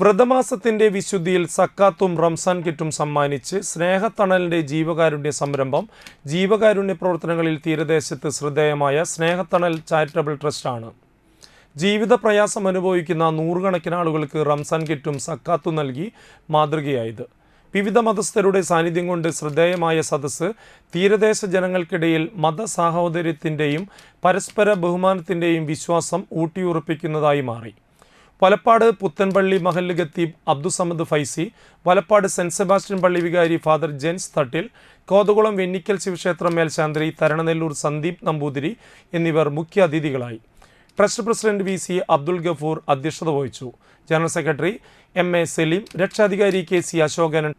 വ്രതമാസത്തിന്റെ വിശുദ്ധിയിൽ സക്കാത്തും റംസാൻ കിറ്റും സമ്മാനിച്ച് സ്നേഹത്തണലിന്റെ ജീവകാരുണ്യ സംരംഭം ജീവകാരുണ്യ പ്രവർത്തനങ്ങളിൽ തീരദേശത്ത് ശ്രദ്ധേയമായ സ്നേഹത്തണൽ ചാരിറ്റബിൾ ട്രസ്റ്റാണ്. ജീവിത പ്രയാസം അനുഭവിക്കുന്ന നൂറുകണക്കിന് ആളുകൾക്ക് റംസാൻ കിറ്റും സക്കാത്തും നൽകി മാതൃകയായത്. വിവിധ മതസ്ഥരുടെ സാന്നിധ്യം കൊണ്ട് ശ്രദ്ധേയമായ സദസ്സ് തീരദേശ ജനങ്ങൾക്കിടയിൽ മതസാഹോദര്യത്തിന്റെയും പരസ്പര ബഹുമാനത്തിന്റെയും വിശ്വാസം ഊട്ടിയുറപ്പിക്കുന്നതായി മാറി. വലപ്പാട് പുത്തൻപള്ളി മഹല്ല് ഖത്തീബ് അബ്ദുസമദ് ഫൈസി വലപ്പാട് സെന്റ് സെബാസ്റ്റ്യൻ പള്ളി വികാരി ഫാദർ ജെൻസ് തട്ടിൽ കോതകുളം വെന്നിക്കൽ ശിവക്ഷേത്രം മേൽശാന്തി തരണനെല്ലൂർ സന്ദീപ് നമ്പൂതിരി എന്നിവർ മുഖ്യ അതിഥികളായി. Trust president V C Abdul Gafoor അധ്യക്ഷത വഹിച്ചു. General secretary M A Saleem രക്ഷാധികാരി K C Ashokan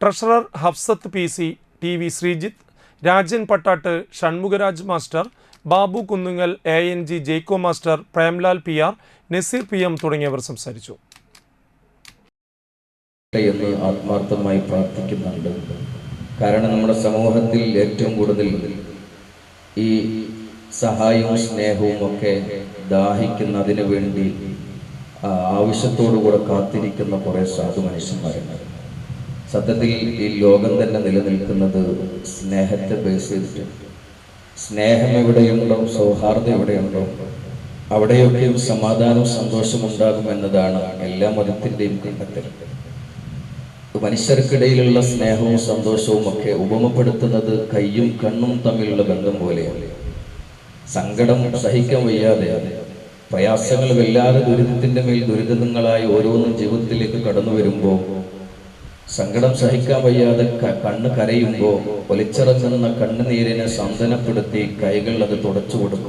treasurer Hafsath P C T V Sreejith Rajan Pattatt Shanmugharaj master Babu Kunnungal A N G Jaiko master Premlal P R Naseer P M തുടങ്ങിയവർ സംസാരിച്ചു. ആത്മാർത്ഥമായി പ്രാർത്ഥിക്കുന്നുണ്ട്. കാരണം നമ്മുടെ സമൂഹത്തിൽ ഏറ്റവും കൂടുതൽ ഈ സഹായവും സ്നേഹവും ഒക്കെ ദാഹിക്കുന്നതിന് വേണ്ടി ആവശ്യത്തോടു ആവശ്യത്തോടുകൂടെ കാത്തിരിക്കുന്ന കുറേ സാധു മനുഷ്യന്മാരുണ്ട്. സത്യത്തിൽ ഈ ലോകം തന്നെ നിലനിൽക്കുന്നത് സ്നേഹത്തെ ബേസ് ചെയ്തിട്ട് സ്നേഹം എവിടെയുണ്ടോ സൗഹാർദ്ദം എവിടെയുണ്ടോ അവിടെയൊക്കെയും സമാധാനവും സന്തോഷവും ഉണ്ടാകും എന്നതാണ് എല്ലാ മതത്തിന്റെയും കണ്ടെത്തൽ. മനുഷ്യർക്കിടയിലുള്ള സ്നേഹവും സന്തോഷവും ഒക്കെ ഉപമപ്പെടുത്തുന്നത് കയ്യും കണ്ണും തമ്മിലുള്ള ബന്ധം പോലെയാണ്. സങ്കടം സഹിക്കാൻ വയ്യാതെ പ്രയാസങ്ങൾ വല്ലാതെ ദുരിതത്തിന്റെ മേൽ ദുരിതങ്ങളായി ഓരോന്നും ജീവിതത്തിലേക്ക് കടന്നു വരുമ്പോൾ സങ്കടം സഹിക്കാൻ വയ്യാതെ കണ്ണ് കരയുമ്പോൾ ഒലിച്ചിറങ്ങുന്ന കണ്ണുനീരിനെ സന്തനപ്പെടുത്തി കൈകൾ അത് തുടച്ചു കൊടുക്കും.